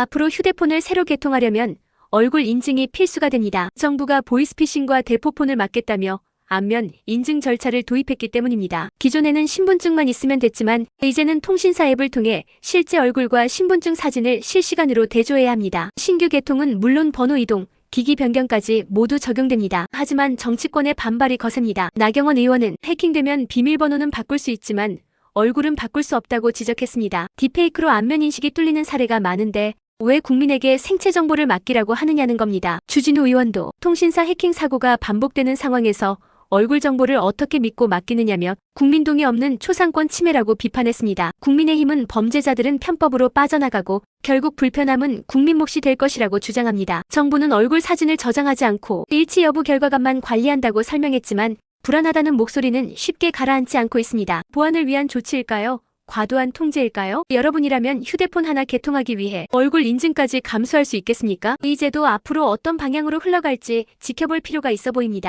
앞으로 휴대폰을 새로 개통하려면 얼굴 인증이 필수가 됩니다. 정부가 보이스피싱과 대포폰을 막겠다며 안면 인증 절차를 도입했기 때문입니다. 기존에는 신분증만 있으면 됐지만 이제는 통신사 앱을 통해 실제 얼굴과 신분증 사진을 실시간으로 대조해야 합니다. 신규 개통은 물론 번호 이동, 기기 변경까지 모두 적용됩니다. 하지만 정치권의 반발이 거셉니다. 나경원 의원은 해킹되면 비밀번호는 바꿀 수 있지만 얼굴은 바꿀 수 없다고 지적했습니다. 딥페이크로 안면 인식이 뚫리는 사례가 많은데 왜 국민에게 생체 정보를 맡기라고 하느냐는 겁니다. 주진우 의원도 통신사 해킹 사고가 반복되는 상황에서 얼굴 정보를 어떻게 믿고 맡기느냐며 국민 동의 없는 초상권 침해라고 비판했습니다. 국민의힘은 범죄자들은 편법으로 빠져나가고 결국 불편함은 국민 몫이 될 것이라고 주장합니다. 정부는 얼굴 사진을 저장하지 않고 일치 여부 결과값만 관리한다고 설명했지만 불안하다는 목소리는 쉽게 가라앉지 않고 있습니다. 보안을 위한 조치일까요? 과도한 통제일까요? 여러분이라면 휴대폰 하나 개통하기 위해 얼굴 인증까지 감수할 수 있겠습니까? 이 제도 앞으로 어떤 방향으로 흘러갈지 지켜볼 필요가 있어 보입니다.